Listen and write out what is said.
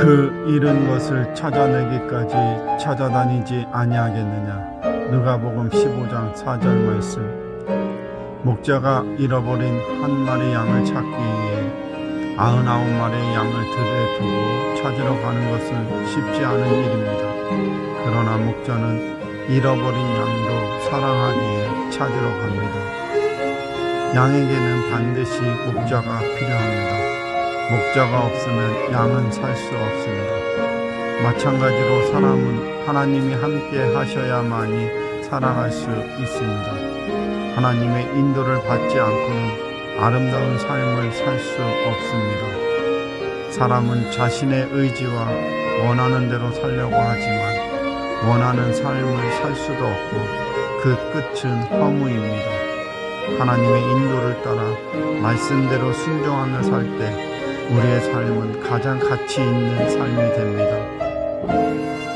그 잃은 것을 찾아내기까지 찾아다니지 아니하겠느냐 누가복음 15장 4절 말씀 목자가 잃어버린 한 마리 양을 찾기 위해 아흔아홉 마리의 양을 들에 두고 찾으러 가는 것은 쉽지 않은 일입니다. 그러나 목자는 잃어버린 양도 사랑하기에 찾으러 갑니다. 양에게는 반드시 목자가 필요합니다. 목자가 없으면 양은 살 수 없습니다. 마찬가지로 사람은 하나님이 함께 하셔야만이 살아갈 수 있습니다. 하나님의 인도를 받지 않고는 아름다운 삶을 살 수 없습니다. 사람은 자신의 의지와 원하는 대로 살려고 하지만 원하는 삶을 살 수도 없고 그 끝은 허무입니다. 하나님의 인도를 따라 말씀대로 순종하며 살 때 우리의 삶은 가장 가치 있는 삶이 됩니다.